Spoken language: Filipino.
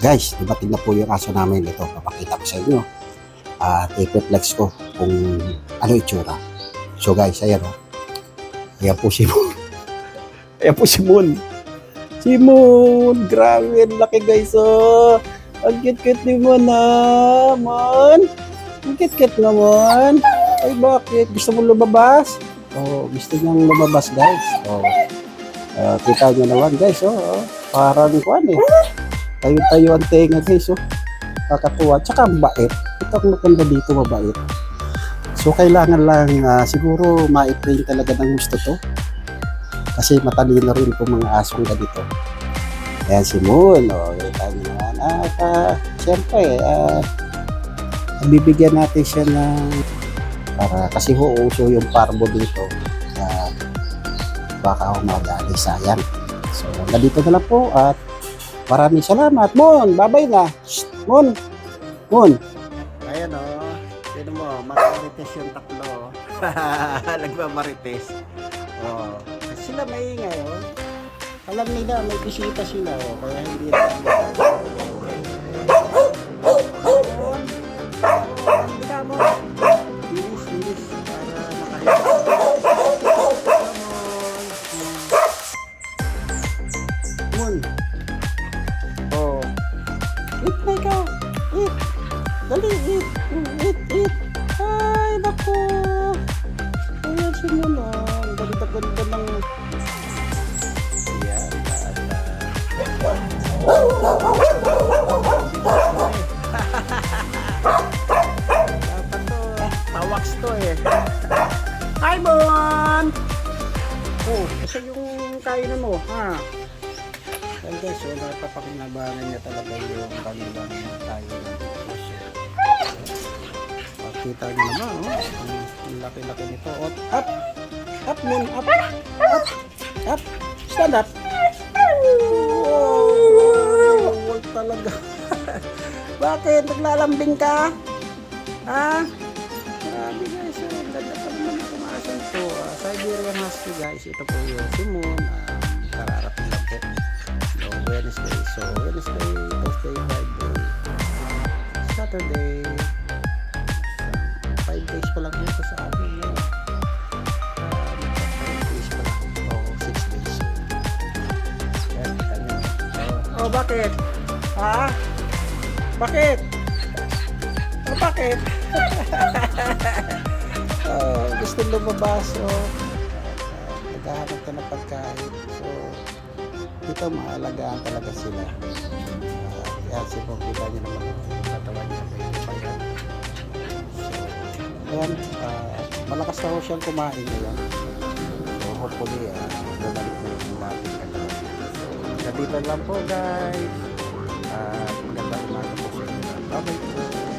Guys, dumating na po yung aso namin. Ito, papakita ko sa inyo. At i-reflex ko kung ano itsura. So guys, ayan o. Ayan po si Moon. ayan po si Moon. Si Moon! Grabe, laki guys oh. Ang cute-cute ni Moon ah. Moon! Ang cute-cute naman. Ay bakit? Gusto mo lumabas? Oh, gusto niyang lumabas guys. Oh. Ah, kita niyo naman guys, oh. oh. Parang kuan eh. Tayo-tayo ang tenga guys, oh. Kakatuwa. Tsaka ang bait. Ito ang maganda dito, mabait. So, kailangan lang ah, siguro ma-train talaga ng gusto to. Kasi matalino rin po mga asong ganito. Ayan si Moon, oh. Kita niyo naman. At, ah, siyempre, ah, bibigyan natin siya ng para kasi ho yung parbo dito na baka ako madali sayang. So, nandito na lang po at maraming salamat. Mon, babay na. Shh, Mon. Mon. Ayan o. Oh. Sino mo, makarites yung taklo. Nagmamarites. Oh. Sila maingay oh. Alam nila, may bisita sila oh. Kaya hindi na. Eat na ikaw. Eat. Dali, eat. Eat, eat. Ay, naku. Ayan Mon. oh. Ang ganda-ganda ng... Ayan, bata. Dapat to, tawax to eh. Hi, Bon! Oh, kasi yung kainan mo, ha? Yan guys, so napapakinabangan niya talaga yung kanilang kainan. So, makita niyo naman, oh. Ang laki-laki nito. Up, up! Up, Mon! Up! Up! Up! Stand up! Oh, wall talaga. Bakit? Naglalambing ka? Ha? Grabe guys, oh, ang ganda pa naman itong aso ito. Ah, Siberian Husky guys, ito po yung Simon. Um, So, Wednesday, Thursday, Friday, Saturday. So, five days pa lang ito sa akin. Yun. Um, five days pa lang. O, six days. Yan, kita nyo. So, oh, bakit? Ha? Bakit? Oh, bakit? oh, gusto lumabas. So, uh, naghahanap ka ng pagkain. So, dito maalagaan talaga sila. Uh, yan, si Pong, kita niyo naman yung katawan niya. So, ayan, ah, malakas na ho siyang kumain ngayon. So, hopefully, uh, bumalik na yung dating katawan. So, ganito lang po, guys. At magandang umaga po sa inyo. Bye-bye po.